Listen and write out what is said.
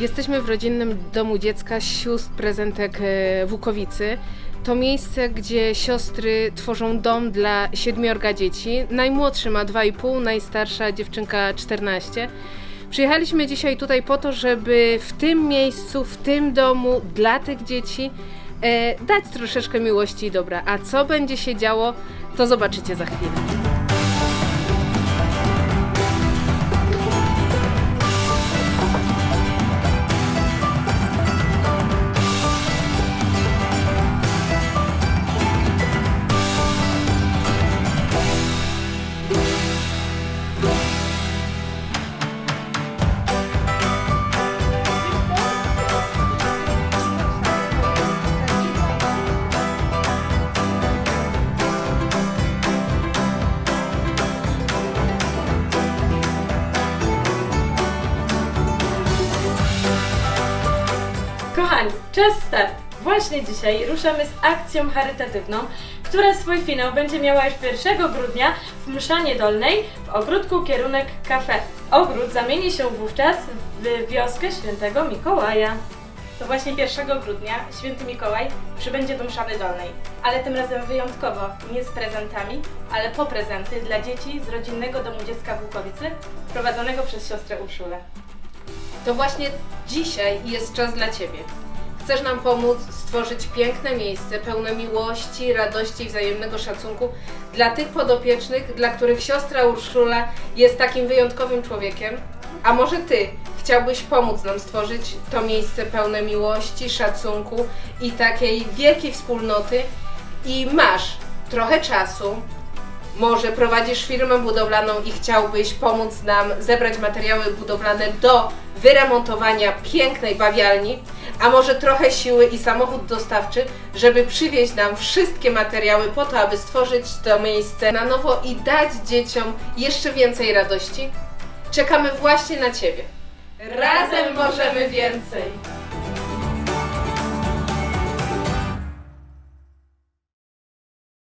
Jesteśmy w rodzinnym domu dziecka sióstr prezentek e, Wukowicy. To miejsce, gdzie siostry tworzą dom dla siedmiorga dzieci. Najmłodszy ma 2,5, najstarsza dziewczynka 14. Przyjechaliśmy dzisiaj tutaj po to, żeby w tym miejscu, w tym domu dla tych dzieci e, dać troszeczkę miłości i dobra. A co będzie się działo, to zobaczycie za chwilę. Kochani, czas start! Właśnie dzisiaj ruszamy z akcją charytatywną, która swój finał będzie miała już 1 grudnia w Mszanie Dolnej w ogródku kierunek kafe. Ogród zamieni się wówczas w wioskę świętego Mikołaja. To właśnie 1 grudnia święty Mikołaj przybędzie do Mszany Dolnej, ale tym razem wyjątkowo nie z prezentami, ale po prezenty dla dzieci z rodzinnego domu dziecka w Łukowicy prowadzonego przez siostrę Urszulę. To właśnie dzisiaj jest czas dla Ciebie. Chcesz nam pomóc stworzyć piękne miejsce, pełne miłości, radości i wzajemnego szacunku dla tych podopiecznych, dla których siostra Urszula jest takim wyjątkowym człowiekiem? A może Ty chciałbyś pomóc nam stworzyć to miejsce pełne miłości, szacunku i takiej wielkiej wspólnoty i masz trochę czasu, może prowadzisz firmę budowlaną i chciałbyś pomóc nam zebrać materiały budowlane do wyremontowania pięknej bawialni, a może trochę siły i samochód dostawczy, żeby przywieźć nam wszystkie materiały po to, aby stworzyć to miejsce na nowo i dać dzieciom jeszcze więcej radości? Czekamy właśnie na Ciebie. Razem możemy więcej!